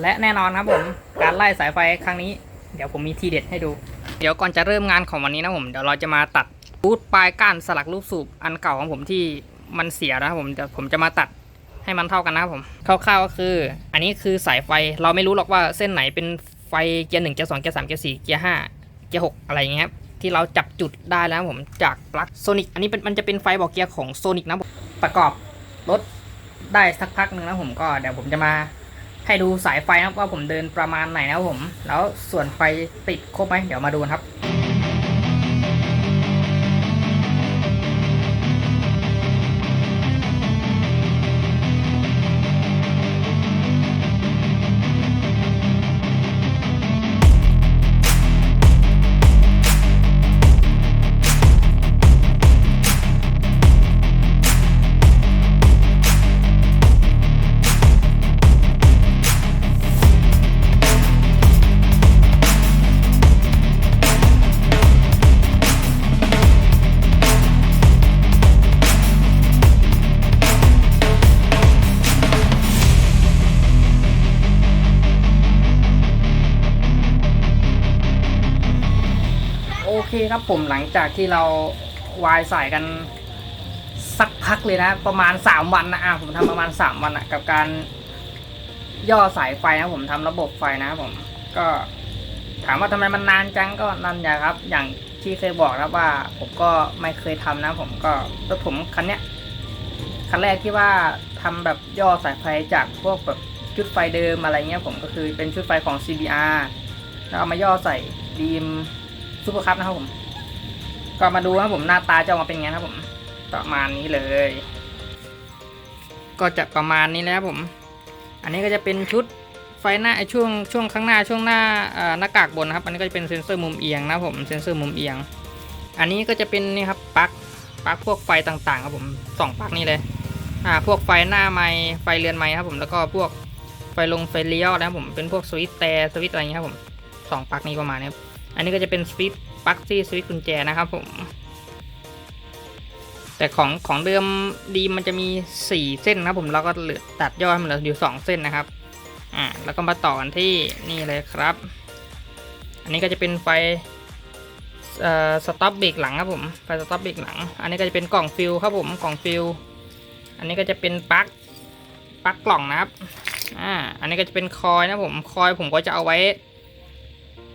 และแน่นอนครับผมการไล่สายไฟครั้งนี้ เดี๋ยวผมมีทีเด็ดให้ดู เดี๋ยวก่อนจะเริ่มงานของวันนี้นะผมเดี๋ยวเราจะมาตัดบูทปลายก้านสลักลูกสูบอันเก่าของผมที่มันเสียนะครับผมเดี๋ยวผมจะมาตัดให้มันเท่ากันนะครับผมคร่าวๆก็คือ อันนี้คือสายไฟเราไม่รู้หรอกว่าเส้นไหนเป็นไฟเกียร์หนึ่งเกียร์สองเกียร์สามเกียร์สี่เกียร์ห้าเกียร์หกอะไรอย่างเงี้ยครับที่เราจับจุดได้แล้วผมจากปลั๊กโซนิกอันนี้เป็นมันจะเป็นไฟบอกเกียร์ของโซนิกนะผมประกอบรถได้สักพักหนึ่งแล้วผมก็เดี๋ยวผมจะมา ให้ดูสายไฟนะครับว่าผมเดินประมาณไหนนะครับผม แล้วส่วนไฟติดครบไหมเดี๋ยวมาดูครับ ครับผมหลังจากที่เราวายสายกันสักพักเลยนะ ประมาณ 3 วันนะอะผมทำประมาณ 3 วันอะกับการย่อสายไฟนะผมทำระบบไฟนะผมก็ถามว่าทำไมมันนานจังก็นั่นอย่าครับ อย่างที่เคยบอกครับว่า ผมก็ไม่เคยทำนะ ผมก็รถผมคันเนี้ยคันแรกที่ว่าทำแบบย่อสายไฟจากพวกแบบชุดไฟเดิมอะไรเงี้ยผมก็คือเป็นชุดไฟของ CBR แล้วเอามาย่อใส่ดีมซูเปอร์คัพนะครับผม ก็มาดูนะครับผมหน้าตาจะออกมาเป็นไงนะครับผม ประมาณนี้เลย ก็จะประมาณนี้แล้วผม อันนี้ก็จะเป็นชุดไฟหน้าไอช่วงช่วงข้างหน้าช่วงหน้าหน้ากากบนนะครับ อันนี้ก็จะเป็นเซ็นเซอร์มุมเอียงนะผมเซ็นเซอร์มุมเอียง อันนี้ก็จะเป็นนี่ครับปลั๊กปลั๊กพวกไฟต่างๆครับผมสองปลั๊กนี่เลยอ่าพวกไฟหน้าไม้ไฟเรือนไม้ครับผมแล้วก็พวกไฟลงไฟเลี้ยวนะครับผมเป็นพวกสวิตช์แต่สวิตช์อะไรอย่างเงี้ยครับผมสองปลั๊กนี้ประมาณนี้อันนี้ก็จะเป็นสวิต ปลั๊กที่สวิตช์กุญแจนะครับผม แต่ของของเดิมดีมันจะมี 4 เส้นนะครับผมเราก็เหลือตัดย่อให้มันเหลืออยู่ 2 เส้นนะครับอ่าแล้วก็มาต่อกันที่นี่เลยครับ อันนี้ก็จะเป็นไฟอ่อสต็อปเบรกหลังครับผมไฟสต็อปเบรกหลัง อันนี้ก็จะเป็นกล่องฟิลครับผมกล่องฟิลอันนี้ก็จะเป็นปลั๊กปลั๊กกล่องนะครับอ่าอันนี้ก็จะเป็นคอยนะผมคอยผมก็จะเอาไว้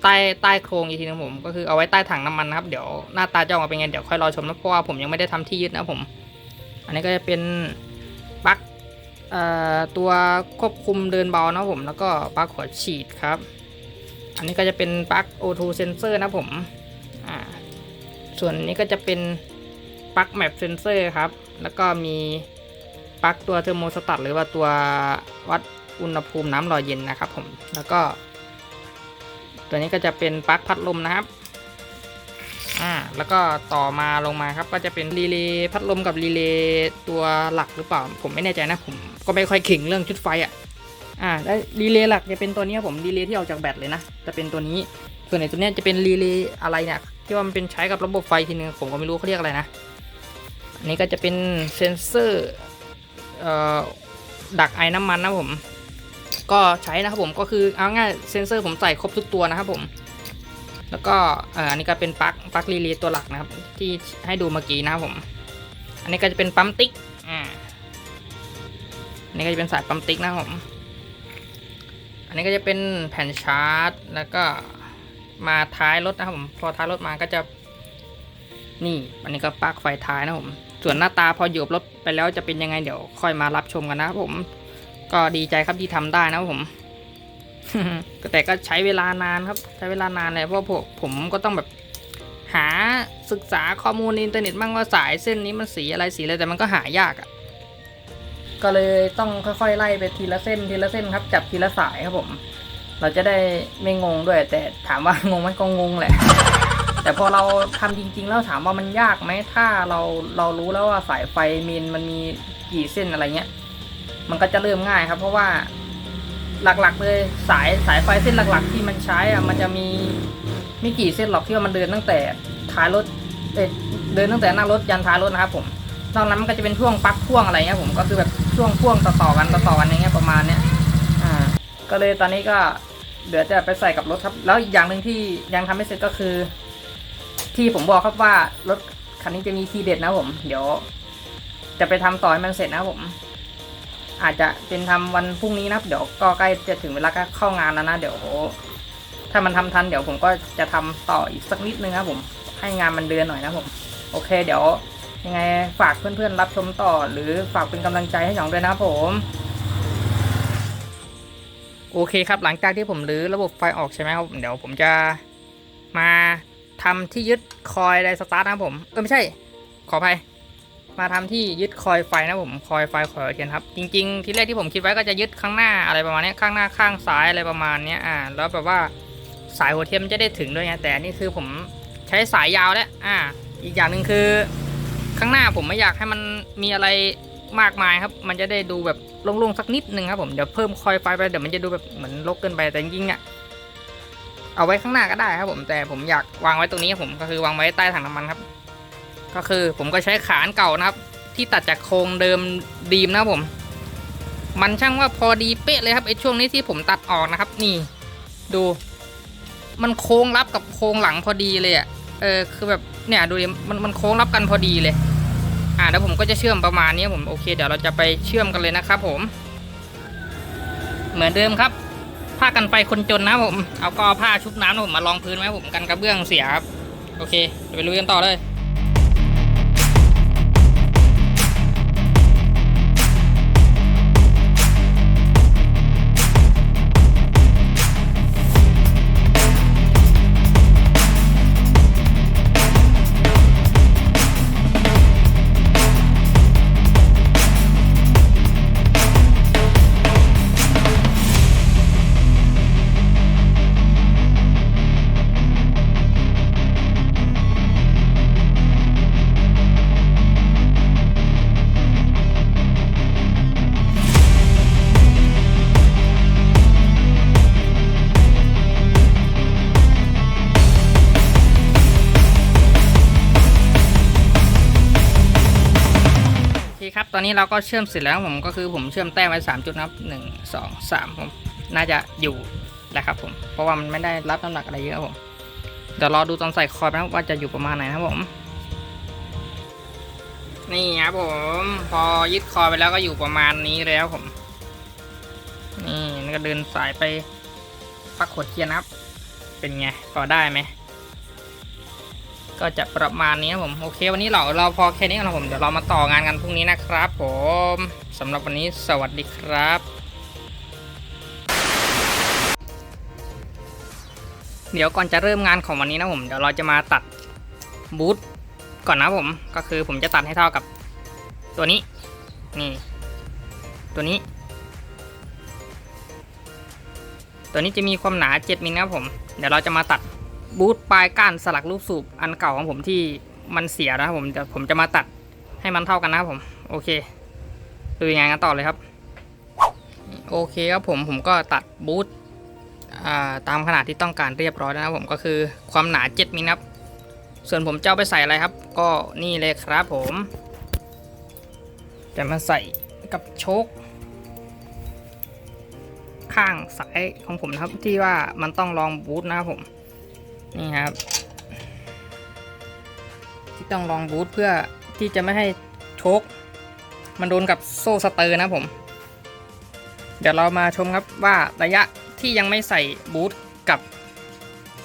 ใต้ใต้โครงอีกทีนึงผมก็คือเอาไว้ใต้ถังน้ำมันนะครับเดี๋ยวหน้าตาจะออกมาเป็นไงเดี๋ยวค่อยรอชมนะเพราะว่าผมยังไม่ได้ทำที่ยึดนะผม อันนี้ก็จะเป็นปลั๊กตัวควบคุมเดินเบานะผมแล้วก็ปลั๊กหัวฉีดครับ อันนี้ก็จะเป็นปลั๊ก O2 sensor นะผมส่วนนี้ก็จะเป็นปลั๊ก map sensor ครับ แล้วก็มีปลั๊กตัวเทอร์โมสตัตหรือว่าตัววัดอุณหภูมิน้ำหล่อเย็นนะครับผม แล้วก็ ตัวนี้ก็จะเป็นปลั๊กพัดลมนะครับอ่าแล้วก็ต่อมาลงมาครับก็จะเป็นรีเลย์พัดลมกับรีเลย์ตัวหลักหรือเปล่า ผมไม่แน่ใจนะผมก็ไม่ค่อยเข่งเรื่องชุดไฟอะอ่าแล้วรีเลย์หลักจะเป็นตัวนี้ผมรีเลย์ที่ออกจากแบตเลยนะจะเป็นตัวนี้ส่วนในตัวนี้จะเป็นรีเลย์อะไรเนี่ยที่ว่ามันเป็นใช้กับระบบไฟทีนึงผมก็ไม่รู้เขาเรียกอะไรนะอันนี้ก็จะเป็นเซนเซอร์อ่อดักไอ้น้ำมันนะผม ก็ใช้นะครับผมก็คือเอาง่ายเซนเซอร์ผมใส่ครบทุกตัวนะครับผม แล้วก็อันนี้ก็เป็นปลั๊กปลั๊กรีเลย์ตัวหลักนะครับ ที่ให้ดูเมื่อกี้นะครับผม อันนี้ก็จะเป็นปั๊มติ๊กอ่าอันนี้ก็จะเป็นสายปั๊มติ๊กนะครับผม อันนี้ก็จะเป็นแผ่นชาร์จ แล้วก็มาท้ายรถนะครับผม พอท้ายรถมาก็จะ นี่อันนี้ก็ปลั๊กไฟท้ายนะครับผม ส่วนหน้าตาพออยู่กับรถไปแล้วจะเป็นยังไงเดี๋ยวค่อยมารับชมกันนะครับผม ก็ดีใจครับที่ทำได้นะผม แต่ก็ใช้เวลานานครับ ใช้เวลานานเลยเพราะผมผมก็ต้องแบบหาศึกษาข้อมูลในอินเทอร์เน็ตบ้างว่าสายเส้นนี้มันสีอะไรสีอะไรแต่มันก็หายากอะ่ะ ก็เลยต้องค่อยๆไล่ไปทีละเส้นทีละเส้นครับ จับทีละสายครับผม เราจะได้ไม่งงด้วย แต่ถามว่างงไหมก็งงแหละ แต่พอเราทำจริง ๆ แล้วถามว่ามันยากไหมถ้าเราเรารู้แล้วว่าสายไฟมินมันมีกี่เส้นอะไรเงี้ย มันก็จะเริ่มง่ายครับ เพราะว่าหลักๆเลยสายสายไฟเส้นหลัก ๆ ที่มันใช้อะมันจะมีไม่กี่เส้นหรอกที่ว่ามันเดินตั้งแต่ท้ายรถเอยเดินตั้งแต่หน้ารถยันท้ายรถนะครับ ผมนอกนั้นมันก็จะเป็นช่วงปักพ่วงอะไรเงี้ยผมก็คือแบบช่วงพ่วงต่อๆกันต่อๆกันอย่างเงี้ยประมาณเนี้ยอ่าก็เลยตอนนี้ก็เดี๋ยวจะไปใส่กับรถครับ แล้วอีกอย่างหนึ่งที่ยังทำไม่เสร็จก็คือ ที่ผมบอกครับว่ารถคันนี้จะมีทีเด็ดนะผม เดี๋ยว จะไปทำต่อให้มันเสร็จนะผม อาจจะเป็นทำวันพรุ่งนี้นะครับ เดี๋ยวก็ใกล้จะถึงเวลาก็เข้างานแล้วนะ เดี๋ยวถ้ามันทำทันเดี๋ยวผมก็จะทำต่ออีกสักนิดนึงครับผม ให้งานมันเดือนหน่อยนะผม โอเค เดี๋ยวยังไงฝากเพื่อนๆรับชมต่อ หรือฝากเป็นกำลังใจให้หยองด้วยนะผมโอเคครับหลังจากที่ผมรื้อระบบไฟออกใช่ไหมครับเดี๋ยวผมจะมาทำที่ยึดคอยไดสตาร์ทนะครับผม เออไม่ใช่ ขออภัย มาทำที่ยึดคอยไฟนะผมคอยไฟคอยเทียนครับ จริง ๆ ที่แรกที่ผมคิดไว้ก็จะยึดข้างหน้าอะไรประมาณนี้ข้างหน้าข้างซ้ายอะไรประมาณนี้อ่าแล้วแบบว่าสายหัวเทียนมันจะได้ถึงด้วยไงแต่นี่คือผมใช้สายยาวแล้วอ่า อีกอย่างหนึ่งคือ ข้างหน้าผมไม่อยากให้มันมีอะไรมากมายครับ มันจะได้ดูแบบโล่งๆสักนิดนึงครับผมเดี๋ยวเพิ่มคอยไฟไปเดี๋ยวมันจะดูแบบเหมือนรกเกินไปแต่จริงๆอะเอาไว้ข้างหน้าก็ได้ครับผมแต่ผมอยากวางไว้ตรงนี้ครับผมก็คือวางไว้ใต้ถังน้ำมันครับ ก็คือผมก็ใช้ขานเก่านะครับ ที่ตัดจากโครงเดิมดีมนะครับผม มันช่างว่าพอดีเป๊ะเลยครับไอ้ช่วงนี้ที่ผมตัดออกนะครับ นี่ดู มันโค้งรับกับโครงหลังพอดีเลยอะเออคือแบบเนี่ยดูดิมันมันโค้งรับกันพอดีเลย อ่าแล้วผมก็จะเชื่อมประมาณนี้ผมโอเคเดี๋ยวเราจะไปเชื่อมกันเลยนะครับผม เหมือนเดิมครับผ้ากันไฟคนจนนะผม เอาก็เอผ้าชุบน้ำนะผมมาลองพื้นไว้ผมกันกระเบื้องเสียครับ โอเคเดี๋ยวไปลุยกันต่อเลย ตอนนี้เราก็เชื่อมเสร็จแล้วผมก็คือผมเชื่อมแต้มไว้3จุดนะครับ1 2 3ผมน่าจะอยู่แหละครับผมเพราะว่ามันไม่ได้รับน้ำหนักอะไรเยอะครับผมเดี๋ยวรอดูตอนใส่คอยนะว่าจะอยู่ประมาณไหนนะครับผม นี่ครับผม พอยึดคอไปแล้วก็อยู่ประมาณนี้แล้วผม นี่ก็เดินสายไปปักขวดเทียนครับ เป็นไงพอได้ไหม ก็จะประมาณนี้ครับผมโอเค วันนี้เราเราพอแค่นี้กันครับผมเดี๋ยวเรามาต่องานกันพรุ่งนี้นะครับ ผมสำหรับวันนี้สวัสดีครับเดี๋ยวก่อนจะเริ่มงานของวันนี้นะผมเดี๋ยวเราจะมาตัดบูทก่อนนะผมก็คือผมจะตัดให้เท่ากับตัวนี้นี่ตัวนี้ ตัวนี้จะมีความหนา 7มิลนะครับผม เดี๋ยวเราจะมาตัด บูทปลายก้านสลักลูกสูบอันเก่าของผมที่มันเสียนะครับผมเดี๋ยวผมจะมาตัดให้มันเท่ากันนะครับผมโอเคดูยังไงกันต่อเลยครับ โอเคครับผมผมก็ตัดบูทตามขนาดที่ต้องการเรียบร้อยแล้วนะครับผมก็คือความหนา7มิลครับ ส่วนผมจะเอาไปใส่อะไรครับ ก็นี่เลยครับผม จะมาใส่กับโชคข้างสายของผมนะครับที่ว่ามันต้องลองบูทนะครับผม นี่ครับ ที่ต้องลองบูทเพื่อที่จะไม่ให้โชคมันโดนกับโซ่สเตอร์นะผม เดี๋ยวเรามาชมครับว่าระยะที่ยังไม่ใส่บูทกับ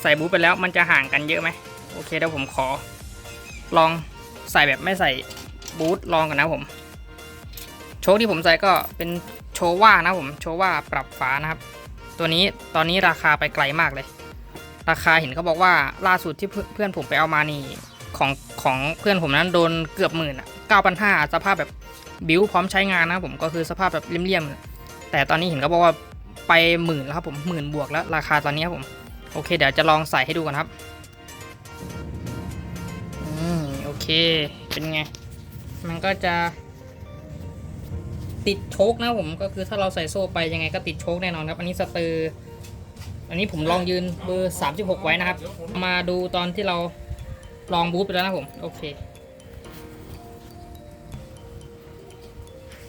ใส่บูทไปแล้วมันจะห่างกันเยอะไหมโอเคเดี๋ยวผมขอ ลองใส่แบบไม่ใส่บูทลองกันนะผม โชคที่ผมใส่ก็เป็นโชว่านะผม โชว่าปรับฝานะครับ ตัวนี้ตอนนี้ราคาไปไกลมากเลย ราคาเห็นเขาบอกว่าล่าสุดที่เพื่อนผมไปเอามานี่ของของเพื่อนผมนั้นโดนเกือบหมื่นอะเก้าพันห้าสภาพแบบบิวพร้อมใช้งานนะผมก็คือสภาพแบบเลี่ยมๆแต่ตอนนี้เห็นเขาบอกว่าไปหมื่นแล้วครับผมหมื่นบวกแล้วราคาตอนนี้ครับผมโอเค เดี๋ยวจะลองใส่ให้ดูกันครับอืมโอเคเป็นไง มันก็จะ ติดโชคนะผมก็คือถ้าเราใส่โซ่ไปยังไงก็ติดโชคแน่นอนครับ อันนี้สเตอร์ อันนี้ผมลองยืนเบอร์ 36 ไว้นะครับ มาดูตอนที่เราลองบูทไปแล้วนะผม โอเค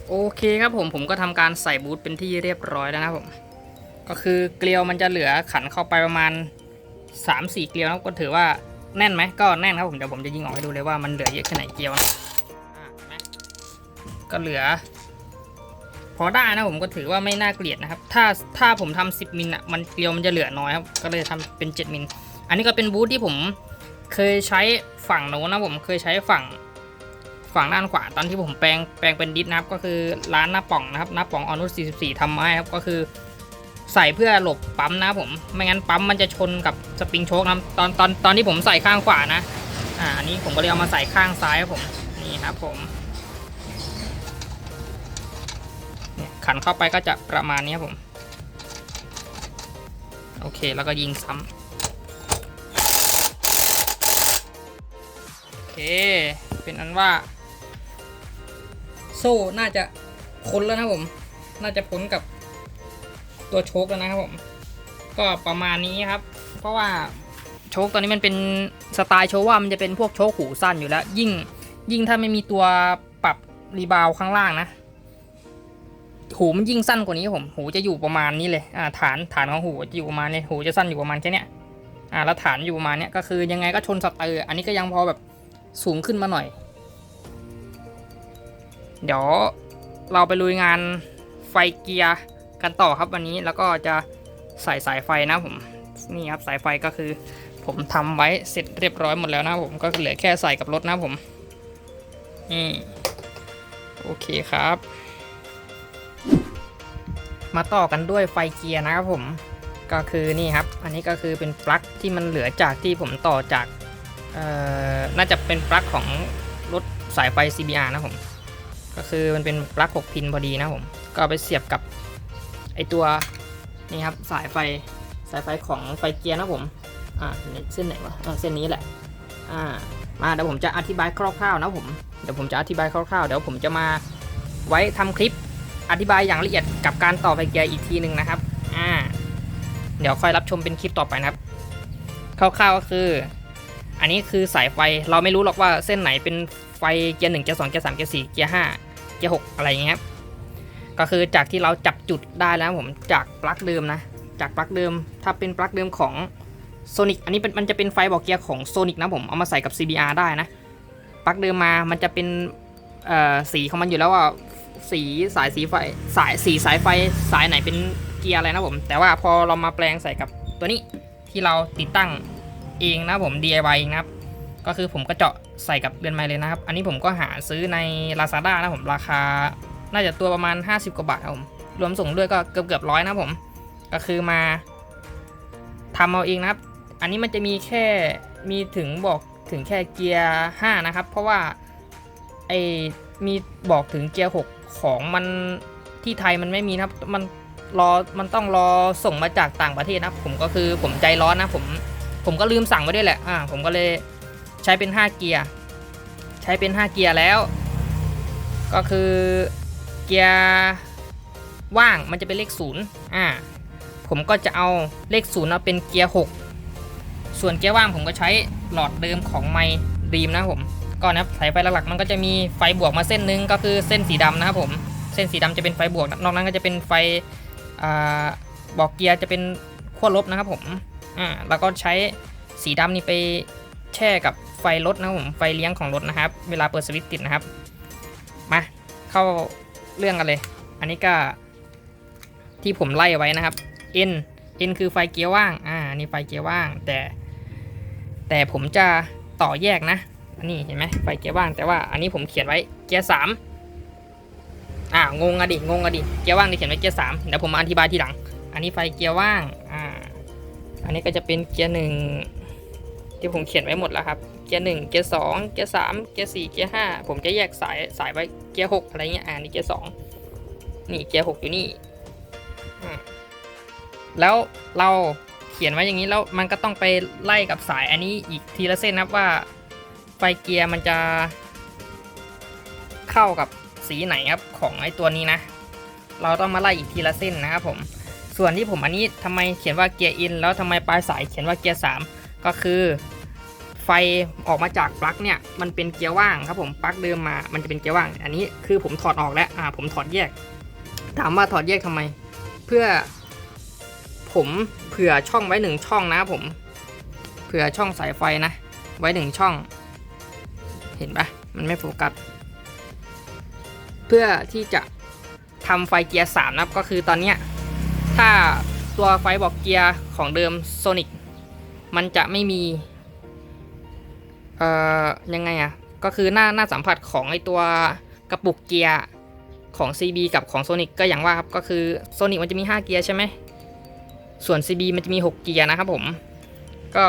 โอเคครับผมผมก็ทำการใส่บูทเป็นที่เรียบร้อยแล้วนะผม ก็คือเกลียวมันจะเหลือขันเข้าไปประมาณ 3-4 เกลียวนะก็ถือว่าแน่นไหมก็แน่นครับผมเดี๋ยวผมจะยิงออกให้ดูเลยว่ามันเหลือเยอะแค่ไหนเกลียวนะก็เหลือ อได้นะผมก็ถือว่าไม่น่าเกลียดนะครับ ถ้าถ้าผมทำ10 มิลอะมันเกลียวมันจะเหลือน้อยครับ ก็เลยทำเป็น 7 มิล อันนี้ก็เป็นบูธที่ผมเคยใช้ฝั่งโน้นนะผมเคยใช้ฝั่งฝั่งด้านขวาตอนที่ผมแปลงแปลงเป็นดิสนะครับก็คือร้านหน้าป่องนะครับหน้าป่องออนุส44ทำไม้ครับก็คือ ใส่เพื่อหลบปั๊มนะผม ไม่งั้นปั๊มมันจะชนกับสปริงโชคนะตอนตอนตอนที่ผมใส่ข้างขวานะอ่าอันนี้ผมก็เลยเอามาใส่ข้างซ้ายครับผมนี่ครับผม ขันเข้าไปก็จะประมาณนี้ครับผม โอเคแล้วก็ยิงซ้ำโอเค เป็นอันว่า โซ่น่าจะพ้นแล้วนะผม น่าจะพ้นกับตัวโชคแล้วนะครับผม ก็ประมาณนี้ครับ เพราะว่าโชคตอนนี้มันเป็นสไตล์โชว์ว่ามันจะเป็นพวกโชคหูสั้นอยู่แล้ว ยิ่งยิ่งถ้าไม่มีตัวปรับรีบาวข้างล่างนะ หูมันยิ่งสั้นกว่านี้ครับผมหูจะอยู่ประมาณนี้เลยอ่าฐานฐานของหูจะอยู่ประมาณนี้หูจะสั้นอยู่ประมาณแค่เนี้ยอ่าแล้วฐานอยู่ประมาณเนี้ยก็คือยังไงก็ชนสเตอร์อันนี้ก็ยังพอแบบสูงขึ้นมาหน่อย เดี๋ยวเราไปลุยงานไฟเกียร์กันต่อครับวันนี้แล้วก็จะใส่สายไฟนะผมนี่ครับสายไฟก็คือ ผมทำไว้เสร็จเรียบร้อยหมดแล้วนะผมก็เหลือแค่ใส่กับรถนะผมนี่โอเคครับ มาต่อกันด้วยไฟเกียร์นะครับผมก็คือนี่ครับ อันนี้ก็คือเป็นปลั๊กที่มันเหลือจากที่ผมต่อจากน่าจะเป็นปลั๊กของรถสายไฟ CBR นะผมก็คือมันเป็นปลั๊ก6พินพอดีนะผมก็ไปเสียบกับไอตัวนี่ครับสายไฟสายไฟของไฟเกียร์นะผมอ่าเส้นไหนวะอ่าเส้นนี้แหละอ่ามาเดี๋ยวผมจะอธิบายคร่าวๆนะผมเดี๋ยวผมจะอธิบายคร่าวๆเดี๋ยวผมจะมาไว้ทำคลิป อธิบายอย่างละเอียดกับการต่อไฟเกียร์อีกทีหนึ่งนะครับ อ่า เดี๋ยวค่อยรับชมเป็นคลิปต่อไปนะครับ คร่าวๆก็คือ อันนี้คือสายไฟ เราไม่รู้หรอกว่าเส้นไหนเป็นไฟเกียร์หนึ่งเกียร์สองเกียร์สามเกียร์สี่เกียร์ห้าเกียร์หกอะไรอย่างเงี้ยครับก็คือจากที่เราจับจุดได้แล้วผมจากปลั๊กเดิมนะ จากปลั๊กเดิม ถ้าเป็นปลั๊กเดิมของโซนิกอันนี้เป็นมันจะเป็นไฟบอกเกียร์ของโซนิกนะผมเอามาใส่กับ CBR ได้นะปลั๊กเดิมมามันจะเป็นสีของมันอยู่แล้วว่า สีสายสีไฟสายสีสายไฟสายไหนเป็นเกียร์อะไรนะผม แต่ว่าพอเรามาแปลงใส่กับตัวนี้ที่เราติดตั้งเองนะผม DIY เองนะครับ ก็คือผมก็เจาะใส่กับเรือนไม้เลยนะครับ อันนี้ผมก็หาซื้อใน Lazada นะผมราคา น่าจะตัวประมาณ 50 กว่าบาทครับผมรวมส่งด้วยก็เกือบเกือบร้อยนะผม ก็คือมาทำเอาเองนะครับ อันนี้มันจะมีแค่มีถึงบอกถึงแค่เกียร์ 5 นะครับ เพราะว่าไอมีบอกถึงเกียร์ 6 ของมันที่ไทยมันไม่มีนะครับ มันรอมันต้องรอส่งมาจากต่างประเทศนะผมก็คือผมใจร้อนนะผมผมก็ลืมสั่งไว้ด้วยแหละอ่าผมก็เลยใช้เป็น 5 เกียร์ใช้เป็น 5 เกียร์แล้ว ก็คือเกียร์ว่างมันจะเป็นเลขศูนย์อ่าผมก็จะเอาเลขศูนย์มาเป็นเกียร์6ส่วนเกียร์ว่างผมก็ใช้หลอดเดิมของไมดีมนะผม ก็นะครับสายไฟหลักๆมันก็จะมีไฟบวกมาเส้นนึงก็คือเส้นสีดำนะครับผมเส้นสีดำจะเป็นไฟบวก นอกนั้นก็จะเป็นไฟอบอกเกียร์จะเป็นขั้วลบนะครับผมอ่าแล้วก็ใช้สีดำนี่ไปแช่กับไฟรถนะครับผมไฟเลี้ยงของรถนะครับ เวลาเปิดสวิตช์ติดนะครับมาเข้าเรื่องกันเลย อันนี้ก็ที่ผมไล่ไว้นะครับ N N คือไฟเกียร์ว่างอ่านี่ไฟเกียร์ว่าง แต่ แต่ผมจะต่อแยกนะ อันนี้เห็นไหมไฟเกียร์ว่างแต่ว่าอันนี้ผมเขียนไว้เกียร์สามอ่างงอะดิงงอะดิเกียร์ว่างนี่เขียนไว้เกียร์สามเดี๋ยวผมมาอธิบายทีหลัง อันนี้ไฟเกียร์ว่างอ่าอันนี้ก็จะเป็นเกียร์หนึ่งที่ผมเขียนไว้หมดแล้วครับเกียร์หนึ่งเกียร์สองเกียร์สามเกียร์สี่เกียร์ห้าผมจะแยกสายสายไว้เกียร์หกอะไรเงี้ยอ่านี่เกียร์สองนี่เกียร์หกอยู่นี่แล้วเราเขียนไว้อย่างนี้แล้วมันก็ต้องไปไล่กับสายอันนี้อีกทีละเส้นนะครับว่า ไฟเกียร์มันจะเข้ากับสีไหนครับของไอ้ตัวนี้นะ เราต้องมาไล่อีกทีละเส้นนะครับผมส่วนที่ผมอันนี้ทำไมเขียนว่าเกียร์อินแล้วทำไมปลายสายเขียนว่าเกียร์สามก็คือ ไฟออกมาจากปลั๊กเนี่ยมันเป็นเกียร์ว่างครับผมปลั๊กเดิมมามันจะเป็นเกียร์ว่าง อันนี้คือผมถอดออกแล้วอ่าผมถอดแยก ถามว่าถอดแยกทำไม เพื่อ ผมเผื่อช่องไว้หนึ่งช่องนะผมเผื่อช่องสายไฟนะ ไว้หนึ่งช่อง เห็นปะมันไม่โฟกัส เพื่อที่จะทำไฟเกียร์สามนะครับก็คือตอนเนี้ยถ้าตัวไฟบอกเกียร์ของเดิมโซนิกมันจะไม่มี เอ่อ ยังไงอะก็คือหน้าหน้าสัมผัสของไอตัวกระปุกเกียร์ของ CB กับของ Sonic ก็อย่างว่าครับ ก็คือ Sonic มันจะมี 5 เกียร์ใช่ไหม ส่วน CB มันจะมี 6 เกียร์นะครับผม ก็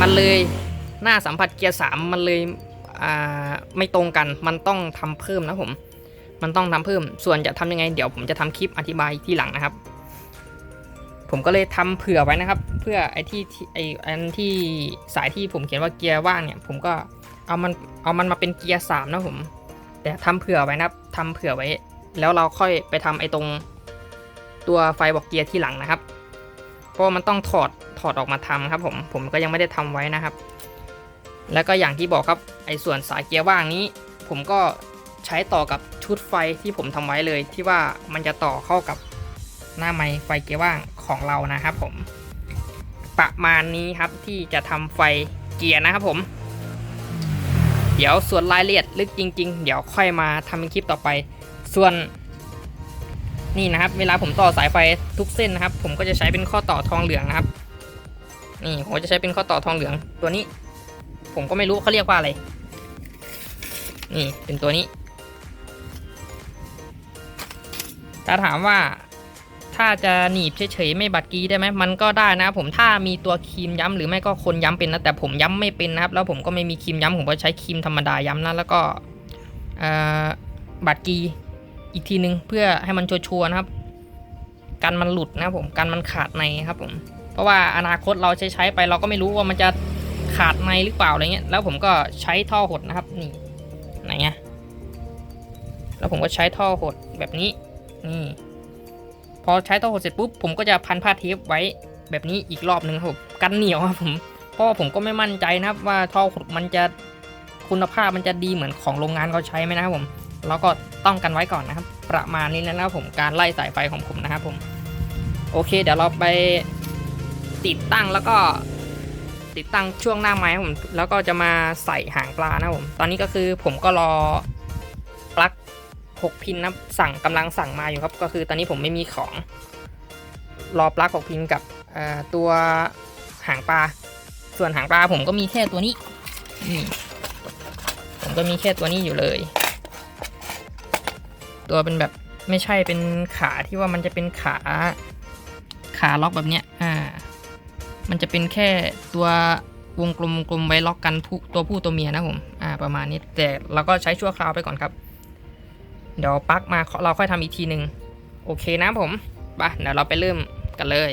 มันเลย หน้าสัมผัสเกียร์3มันเลยไม่ตรงกัน มันต้องทำเพิ่มนะผม มันต้องทำเพิ่ม ส่วนจะทำยังไง เดี๋ยวผมจะทำคลิปอธิบายที่หลังนะครับ ผมก็เลยทำเผื่อไว้นะครับ เพื่อไอ้ที่ไอ้อันที่สายที่ผมเขียนว่าเกียร์ว่างเนี่ย ผมก็เอามันเอามันมาเป็นเกียร์สามนะผม แต่ทำเผื่อไว้นะครับทำเผื่อไว้ แล้วเราค่อยไปทำไอ้ตรงตัวไฟบอกเกียร์ที่หลังนะครับ เพราะมันต้องถอดถอดออกมาทำครับผม ผมก็ยังไม่ได้ทำไว้นะครับ แล้วก็อย่างที่บอกครับไอ้ส่วนสายเกียร์ว่างนี้ ผมก็ใช้ต่อกับชุดไฟที่ผมทำไว้เลยที่ว่ามันจะต่อเข้ากับหน้าไม้ไฟเกียร์ว่างของเรานะครับผม ประมาณนี้ครับที่จะทำไฟเกียร์นะครับผม เดี๋ยวส่วนรายละเอียดลึกจริง ๆ เดี๋ยวค่อยมาทำเป็นคลิปต่อไป ส่วนนี่นะครับ เวลาผมต่อสายไฟทุกเส้นนะครับ ผมก็จะใช้เป็นข้อต่อทองเหลืองนะครับ นี่ผมจะใช้เป็นข้อต่อทองเหลืองตัวนี้ ผมก็ไม่รู้เขาเรียกว่าอะไร นี่เป็นตัวนี้ ถ้าถามว่าถ้าจะหนีบเฉยๆไม่บัดกีได้ไหมมันก็ได้นะผมถ้ามีตัวครีมย้ำหรือไม่ก็คนย้ำเป็นนะแต่ผมย้ำไม่เป็นนะครับ แล้วผมก็ไม่มีครีมย้ำผมก็ใช้ครีมธรรมดาย้ำนะแล้วก็บัดกีอีกทีนึงเพื่อให้มันชัวร์นะครับ กันมันหลุดนะครับผมกันมันขาดในครับผมเพราะว่าอนาคตเราใช้ใช้ไปเราก็ไม่รู้ว่ามันจะ ขาดในหรือเปล่าอะไรเงี้ย แล้วผมก็ใช้ท่อหดนะครับ นี่ไหนเงี้ยแล้วผมก็ใช้ท่อหดแบบนี้ นี่ พอใช้ท่อหดเสร็จปุ๊บ ผมก็จะพันผ้าเทปไว้แบบนี้อีกรอบหนึ่งครับกันเหนียวครับผม เพราะว่าผมก็ไม่มั่นใจนะครับ ว่าท่อหดมันจะคุณภาพมันจะดีเหมือนของโรงงานเขาใช้ไหมนะครับผมเราก็ต้องกันไว้ก่อนนะครับ ประมาณนี้นะครับผมการไล่สายไฟของผมนะครับผม โอเค เดี๋ยวเราไปติดตั้งแล้วก็ ติดตั้งช่วงหน้าไม้ผมแล้วก็จะมาใส่หางปลานะผมตอนนี้ก็คือผมก็รอปลั๊ก6พินนะสั่งกำลังสั่งมาอยู่ครับ ก็คือตอนนี้ผมไม่มีของ รอปลั๊ก6พินกับตัวหางปลา ส่วนหางปลาผมก็มีแค่ตัวนี้นี่ผมก็มีแค่ตัวนี้อยู่เลย ตัวเป็นแบบไม่ใช่เป็นขาที่ว่ามันจะเป็นขาขาล็อกแบบเนี้ยอ่า มันจะเป็นแค่ตัววงกลมกลมไว้ล็อกกันตัวผู้ตัวเมียนะผม อ่า ประมาณนี้ แต่เราก็ใช้ชั่วคราวไปก่อนครับ เดี๋ยวปักมาเราค่อยทำอีกทีหนึ่งโอเคนะผม ไป เดี๋ยวเราไปเริ่มกันเลย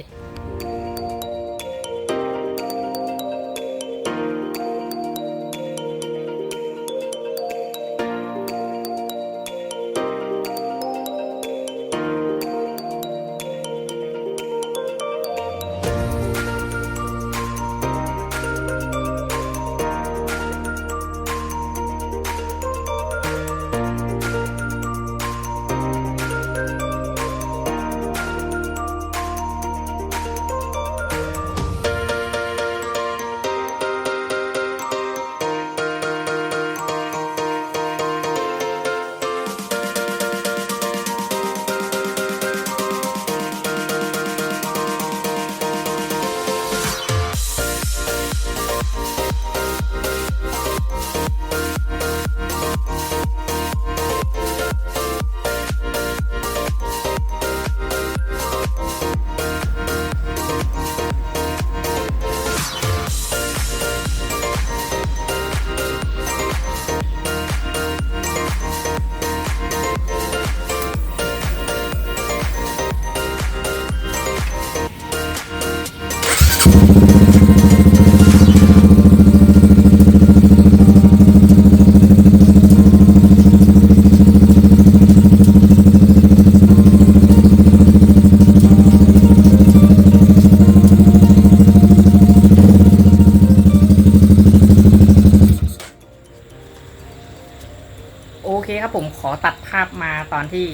คครับผมขอตัดภาพมาตอนที่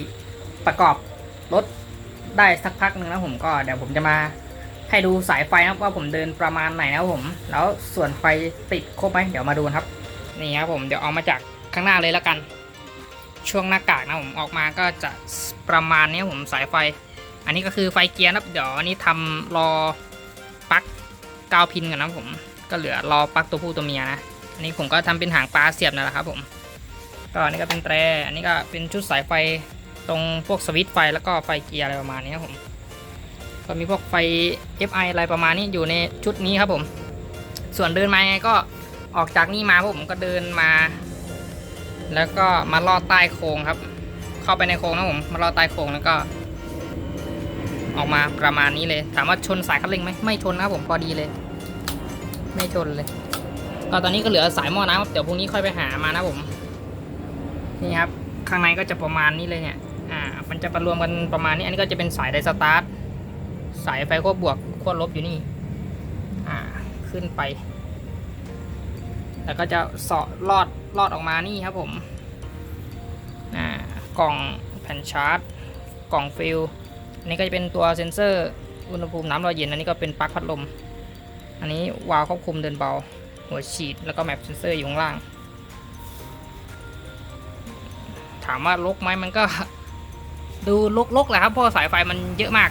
ประกอบรถได้สักพักหนึ่งแล้วผมก็เดี๋ยวผมจะมาให้ดูสายไฟนะครับว่าผมเดินประมาณไหนนะผม แล้วส่วนไฟติดครบไหมเดี๋ยวมาดูครับ นี่ครับผมเดี๋ยวเอามาจากข้างหน้าเลยแล้วกัน ช่วงหน้ากากนะผมออกมาก็จะประมาณนี้ผมสายไฟ อันนี้ก็คือไฟเกียร์นะครับเดี๋ยวอันนี้ทำรอปลั๊กกาวพินกันนะผม ก็เหลือรอปลั๊กตัวผู้ตัวเมียนะอันนี้ผมก็ทำเป็นหางปลาเสียบนั่นแหละครับผม ก็อันนี้ก็เป็นแตรอันนี้ก็เป็นชุดสายไฟตรงพวกสวิตช์ไฟแล้วก็ไฟเกียร์อะไรประมาณนี้ครับผมก็มีพวกไฟ FI อะไรประมาณนี้อยู่ในชุดนี้ครับผม ส่วนเดินมาไงก็ออกจากนี่มาผมก็เดินมา แล้วก็มาลอดใต้โค้งครับ เข้าไปในโค้งนะผมมาลอดใต้โค้งแล้วก็ ออกมาประมาณนี้เลยถามว่าชนสายคันเร่งไหมไม่ชนนะครับผมพอดีเลย ไม่ชนเลยก็ตอนนี้ก็เหลือสายหม้อน้ำครับเดี๋ยวพรุ่งนี้ค่อยไปหามานะผม นี่ครับข้างในก็จะประมาณนี้เลยเนี่ยอ่ามันจะประรวมกันประมาณนี้อันนี้ก็จะเป็นสายไดสตาร์ทสายไฟขั้วบวกขั้วลบอยู่นี่อ่าขึ้นไป แล้วก็จะเสาะลอดลอดออกมานี่ครับผมอ่ากล่องแผ่นชาร์จ กล่องฟิลอันนี้ก็จะเป็นตัวเซ็นเซอร์อุณหภูมิน้ำร้อนเย็นอันนี้ก็เป็นปลั๊กพัดลม อันนี้วาล์วควบคุมเดินเบา หัวฉีดแล้วก็แมปเซนเซอร์อยู่ข้างล่าง ถามว่าลกไหมมันก็ ดูลกๆแหละครับเพราะสายไฟมันเยอะมาก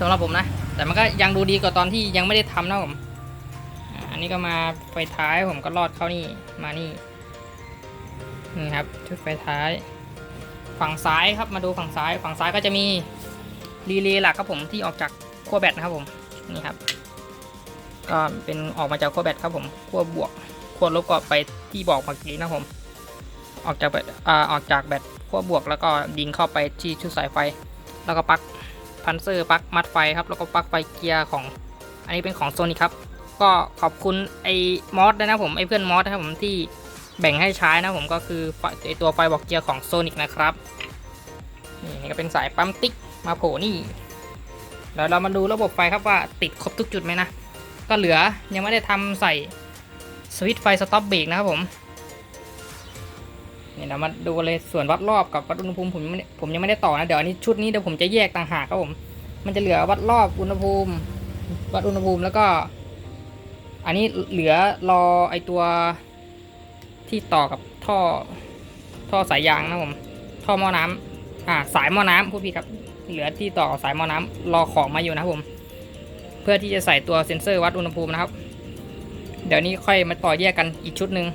สำหรับผมนะ แต่มันก็ยังดูดีกว่าตอนที่ยังไม่ได้ทำนะผมอันนี้ก็มาไฟท้ายผมก็ลอดเข้านี่มานี่นี่ครับชุดไฟท้าย ฝั่งซ้ายครับมาดูฝั่งซ้าย ฝั่งซ้ายก็จะมีรีเลย์หลักครับผมที่ออกจากขั้วแบตนะครับผมนี่ครับ ก็เป็นออกมาจากขั้วแบตครับผมขั้วบวกขั้วลบก็ไปที่บอกเมื่อกี้นะผม ออกจากแบตอ่าออกจากแบตขั้วบวก แล้วก็ดิงเข้าไปที่ชุดสายไฟ แล้วก็ปลั๊กพันเซอร์ปลั๊กมัดไฟครับ แล้วก็ปลั๊กไฟเกียร์ของ อันนี้เป็นของโซนี่ครับ ก็ขอบคุณไอ้มอสด้วยนะผม ไอ้เพื่อนมอสนะครับผมที่แบ่งให้ใช้นะผมก็คือไอตัวไฟบอกเกียร์ของโซนิกนะครับนี่ก็เป็นสายปั๊มติ๊กมาโผล่นี่แล้วเรามาดูระบบไฟครับว่าติดครบทุกจุดไหมนะ ก็เหลือยังไม่ได้ทำใส่สวิตช์ไฟสต็อปเบรกนะครับผม นี่ยเรามาดูเลยส่วนวัดรอบกับวัดอุณหภูมิผมยังไม่ได้ผมยังไม่ได้ต่อนะเดี๋ยวอันนี้ชุดนี้เดี๋ยวผมจะแยกต่างหากครับผม มันจะเหลือวัดรอบอุณหภูมิ วัดอุณหภูมิแล้วก็ อันนี้เหลือรอไอตัวที่ต่อกับท่อท่อสายยางนะผมท่อหม้อน้ำอ่าสายหม้อน้ำพูดผิดครับ เหลือที่ต่อสายหม้อน้ำรอของมาอยู่นะผม เพื่อที่จะใส่ตัวเซ็นเซอร์วัดอุณหภูมินะครับ เดี๋ยวนี้ค่อยมาต่อแยกกันอีกชุดหนึ่ง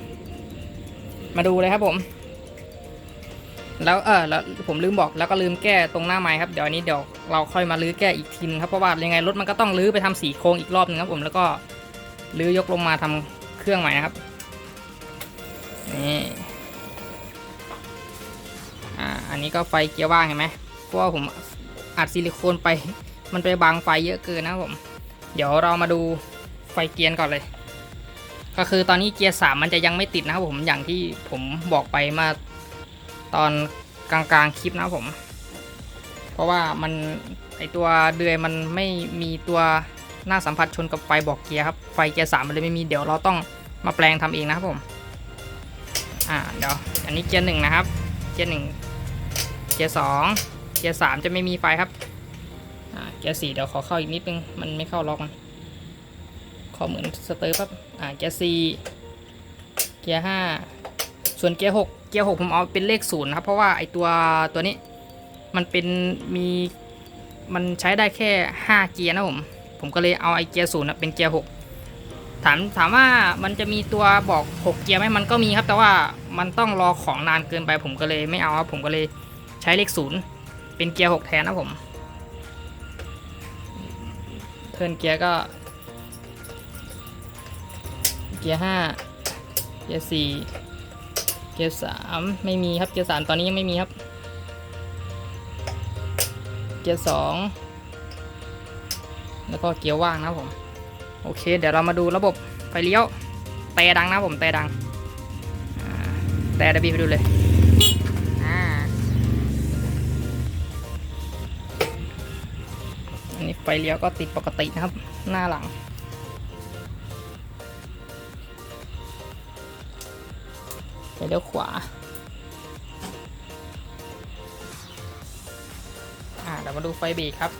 มาดูเลยครับผม แล้วเออแล้วผมลืมบอกแล้วก็ลืมแก้ตรงหน้าไม้ครับเดี๋ยวอันนี้เดี๋ยวเราค่อยมาลื้อแก้อีกทีนึงครับเพราะว่ายังไงรถมันก็ต้องลื้อไปทำสีโครงอีกรอบนึงครับผมแล้วก็ลื้อยกลงมาทำเครื่องใหม่นะครับนี่อ่าอันนี้ก็ไฟเกียร์ว่างเห็นไหมเพราะว่าผมอัดซิลิโคนไปมันไปบังไฟเยอะเกินนะผม เดี๋ยวเรามาดูไฟเกียร์ก่อนเลย ก็คือตอนนี้เกียร์สามมันจะยังไม่ติดนะครับผมอย่างที่ผมบอกไปมา ตอนกลางๆคลิปนะผม เพราะว่ามันไอตัวเดือยมันไม่มีตัวหน้าสัมผัสชนกับไฟบอกเกียร์ครับ ไฟเกียร์สามมันเลยไม่มีเดี๋ยวเราต้องมาแปลงทำเองนะครับผม อ่าเดี๋ยวอันนี้เกียร์หนึ่งนะครับ เกียร์หนึ่งเกียร์สองเกียร์สามจะไม่มีไฟครับ อ่าเกียร์สี่เดี๋ยวขอเข้าอีกนิดนึง มันไม่เข้าล็อกมัน ขอเหมือนสเตอร์ปั๊บ อ่าเกียร์สี่เกียร์ห้าส่วนเกียร์หก เกียร์หกผมเอาเป็นเลขศูนย์ครับ เพราะว่าไอตัวตัวนี้มันเป็นมีมันใช้ได้แค่ห้าเกียร์นะผม ผมก็เลยเอาไอเกียร์ศูนย์นะเป็นเกียร์หกถามถามว่ามันจะมีตัวบอกหกเกียร์ไหมมันก็มีครับ แต่ว่ามันต้องรอของนานเกินไปผมก็เลยไม่เอาครับผมก็เลยใช้เลขศูนย์เป็นเกียร์หกแทนนะผม เทิร์นเกียร์ก็ เกียร์ห้าเกียร์สี่ เกียร์สามไม่มีครับเกียร์สามตอนนี้ยังไม่มีครับ เกียร์สองแล้วก็เกียร์ว่างนะผมโอเค เดี๋ยวเรามาดูระบบไฟเลี้ยวแต่ดังนะผมแต่ดังแต่ดยวบีไปดูเลยอันนี้ไฟเลี้ยวก็ติดปกตินะครับ หน้าหลัง ไปเลี้ยวขวา อ่าเดี๋ยวมาดูไฟเบรกครับ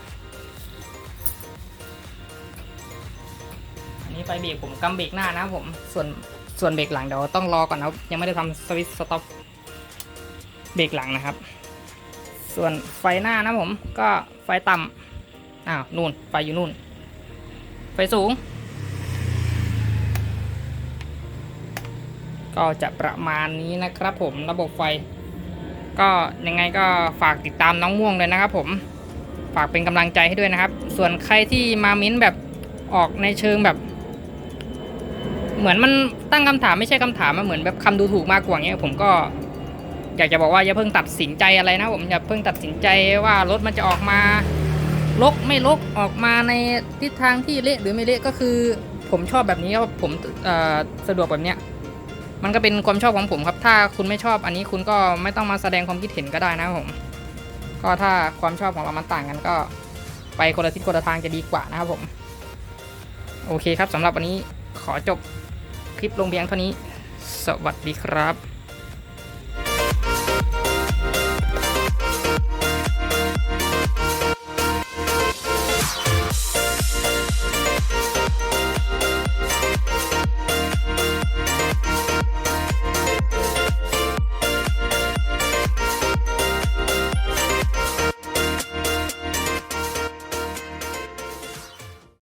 อันนี้ไฟเบรกผมกำเบรกหน้านะผม ส่วนส่วนเบรกหลังเดี๋ยวต้องรอก่อนนะยังไม่ได้ทำสวิตช์สต็อปเบรกหลังนะครับ ส่วนไฟหน้านะผมก็ไฟต่ำอ้าวนู่นไฟอยู่นู่น ไฟสูง ก็จะประมาณนี้นะครับผมระบบไฟ ก็ยังไงก็ฝากติดตามน้องม่วงเลยนะครับ ผมฝากเป็นกำลังใจให้ด้วยนะครับ ส่วนใครที่มาเม้นแบบออกในเชิงแบบ เหมือนมันตั้งคำถามไม่ใช่คำถามมันเหมือนแบบคำดูถูกมากกว่าเงี้ยผมก็อยากจะบอกว่าอย่าเพิ่งตัดสินใจอะไรนะผมอย่าเพิ่งตัดสินใจว่ารถมันจะออกมาลกไม่ลกออกมาในทิศทางที่เละหรือไม่เละก็คือ ผมชอบแบบนี้ครับผมสะดวกแบบเนี้ย มันก็เป็นความชอบของผมครับ ถ้าคุณไม่ชอบอันนี้คุณก็ไม่ต้องมาแสดงความคิดเห็นก็ได้นะครับผม ก็ถ้าความชอบของเรามันต่างกันก็ ไปคนละทิศคนละทางจะดีกว่านะครับผม โอเคครับสำหรับวันนี้ขอจบคลิปลงเพียงเท่านี้ สวัสดีครับ